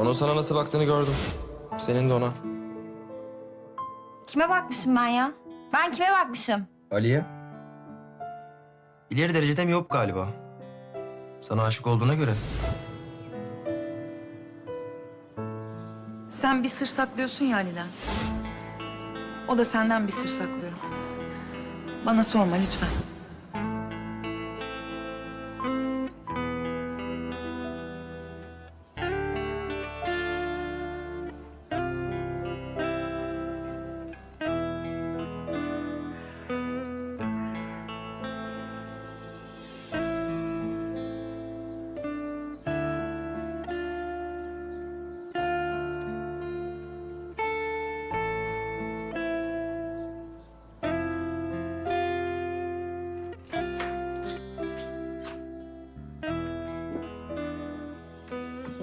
Onun sana nasıl baktığını gördüm. Senin de ona. Kime bakmışım ben ya? Ben kime bakmışım? Ali'ye? İleri derecede mi yok galiba? Sana aşık olduğuna göre. Sen bir sır saklıyorsun ya Ali'den. O da senden bir sır saklıyor. Bana sorma lütfen.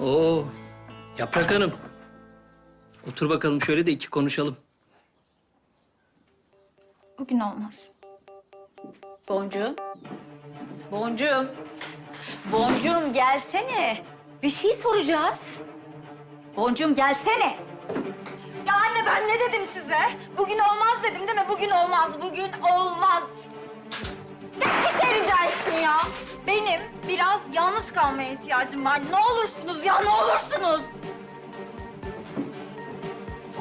Oo, Yaprak Hanım. Otur bakalım şöyle de iki konuşalım. Bugün olmaz. Boncuğum. Boncuğum. Boncuğum gelsene. Bir şey soracağız. Boncuğum gelsene. Ya anne ben ne dedim size? Bugün olmaz dedim değil mi? Bugün olmaz, bugün olmaz. Tek bir şey rica ettim ya. Benim biraz yalnız kalmaya ihtiyacım var. Ne olursunuz ya, ne olursunuz.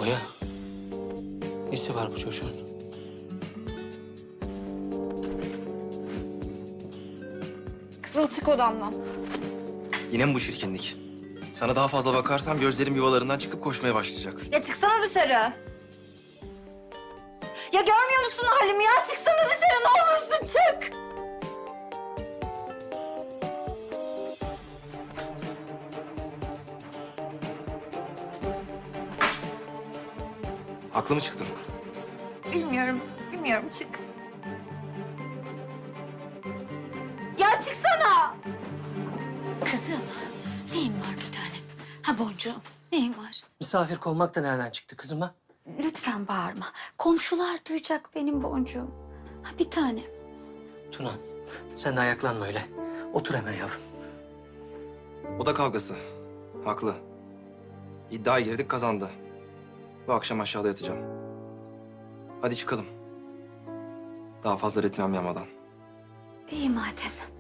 Oya. Nesi var bu çocuğun? Kızıl çık odamdan. Yine mi bu çirkinlik? Sana daha fazla bakarsam gözlerim yuvalarından çıkıp koşmaya başlayacak. Ya çıksana dışarı. Ya görmüyor musun halimi ya? Çıksana dışarı ne olursun çık. Haklı mı çıktım? Bilmiyorum, bilmiyorum çık. Ya çıksana. Kızım, neyin var bir tanem? Ha boncuğum, neyin var? Misafir kovmak da nereden çıktı kızım ha? Lütfen bağırma. Komşular duyacak benim boncuğum. Ha bir tanem. Tuna, sen de ayaklanma öyle. Otur hemen yavrum. O da kavgası. Haklı. İddiaya girdik kazandı. Bu akşam aşağıda yatacağım. Hadi çıkalım. Daha fazla retimem yanmadan. İyi madem.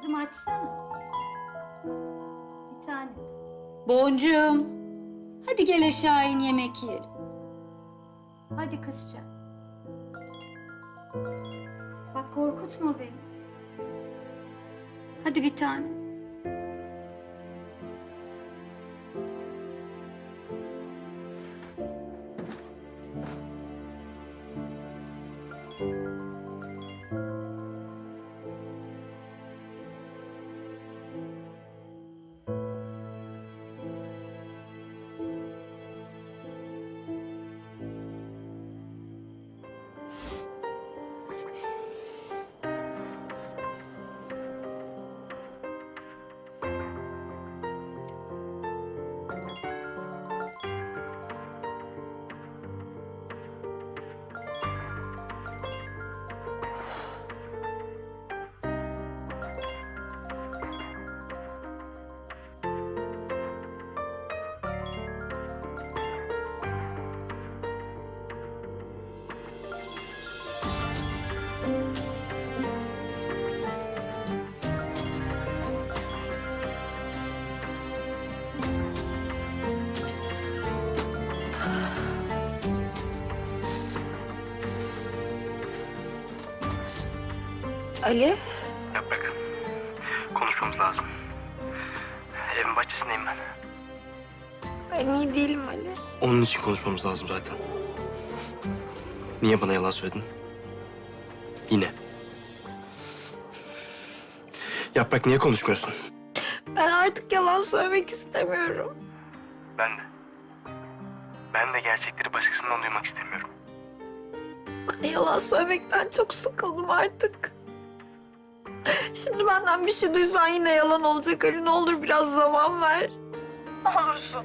Kızım açsana. Bir tane. Boncuğum. Hadi gel aşağı in yemek yiyelim. Hadi kızca. Bak korkutma beni. Hadi bir tane. Ali. Yaprak. Konuşmamız lazım. Evin bahçesindeyim ben. Ben iyi değilim Ali. Onun için konuşmamız lazım zaten. Niye bana yalan söyledin? Yine. Yaprak niye konuşmuyorsun? Ben artık yalan söylemek istemiyorum. Ben de. Ben de gerçekleri başkasından duymak istemiyorum. Ben yalan söylemekten çok sıkıldım artık. Şimdi benden bir şey duysan yine yalan olacak Ali. Ne olur biraz zaman ver. Olursun.